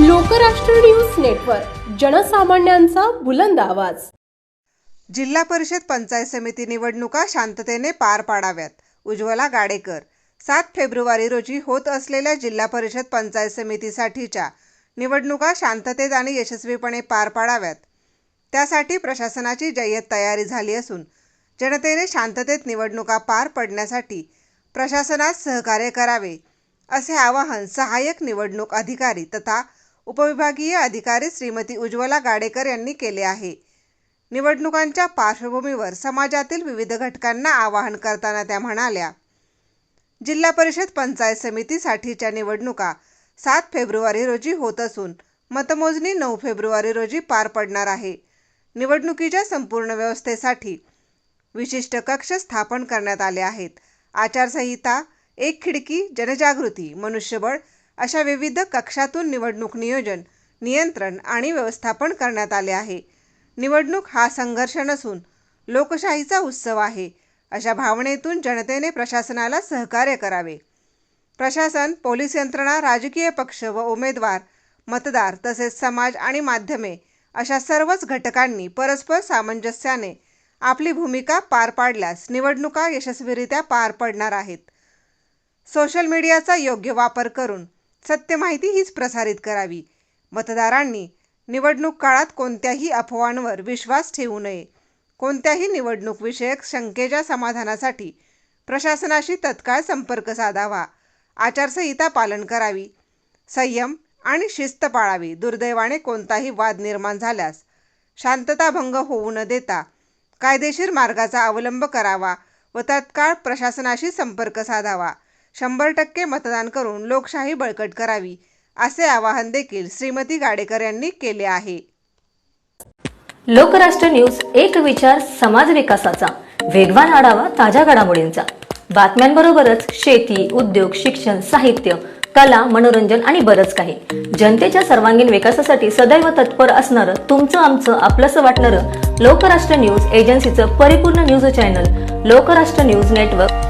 Lokrashtra news network जनसामान्यांचा बुलंद आवाज. जिल्हा परिषद पंचायत समिती निवडणुका शांततेने पार पाडाव्यात. उज्ज्वला गाडेकर सात फेब्रुवारी रोजी होत असलेल्या जिल्हा परिषद पंचायत समितीसाठीच्या निवडणुका शांततेत आणि यशस्वीपणे पार पाडाव्यात. त्यासाठी प्रशासनाची जय्यत तयारी झाली असून जनतेने शांततेत निवडणुका पार पडण्यासाठी प्रशासनास सहकार्य करावे असे आवाहन सहाय्यक निवडणूक अधिकारी तथा उपविभागीय अधिकारी श्रीमती उज्ज्वला गाडेकर यांनी केले आहे. निवडणुकांच्या पार्श्वभूमीवर समाजातील विविध घटकांना आवाहन करताना त्या म्हणाल्या जिल्हा परिषद पंचायत समितीसाठीच्या निवडणुका सात फेब्रुवारी रोजी होत असून मतमोजणी नऊ फेब्रुवारी रोजी पार पडणार आहे. निवडणुकीच्या संपूर्ण व्यवस्थेसाठी विशिष्ट कक्ष स्थापन करण्यात आले आहेत. आचारसंहिता एक खिडकी जनजागृती मनुष्यबळ अशा विविध कक्षातून निवडणूक नियोजन नियंत्रण आणि व्यवस्थापन करण्यात आले आहे. निवडणूक हा संघर्ष नसून लोकशाहीचा उत्सव आहे. अशा भावनेतून जनतेने प्रशासनाला सहकार्य करावे. प्रशासन पोलीस यंत्रणा राजकीय पक्ष व उमेदवार मतदार तसेच समाज आणि माध्यमे अशा सर्वच घटकांनी परस्पर सामंजस्याने आपली भूमिका पार पाडल्यास निवडणुका यशस्वीरित्या पार पडणार आहेत. सोशल मीडियाचा योग्य वापर करून सत्य माहिती हीच प्रसारित करावी. मतदारांनी निवडणूक काळात कोणत्याही अफवांवर विश्वास ठेवू नये. कोणत्याही निवडणूक विषयक शंकेच्या समाधानासाठी प्रशासनाशी तत्काळ संपर्क साधावा. आचारसंहिता पालन करावी. संयम आणि शिस्त पाळावी. दुर्दैवाने कोणताही वाद निर्माण झाल्यास शांतताभंग होऊ न देता कायदेशीर मार्गाचा अवलंब करावा व तत्काळ प्रशासनाशी संपर्क साधावा. शंभर टक्के मतदान करून लोकशाही बळकट करावी असे आवाहन देखील श्रीमती गाडेकर यांनी केले आहे. लोकराष्ट्र न्यूज एक विचार समाज विकासाचा वेगवान आढावा ताज्या घडामोडींचा. बातम्यांबरोबरच शेती उद्योग शिक्षण साहित्य कला मनोरंजन आणि बरंच काही. जनतेच्या सर्वांगीण विकासासाठी सदैव तत्पर असणारं तुमचं आमचं आपलंसं वाटणारं लोकराष्ट्र न्यूज एजन्सीचं परिपूर्ण news channel Lokrashtra news network.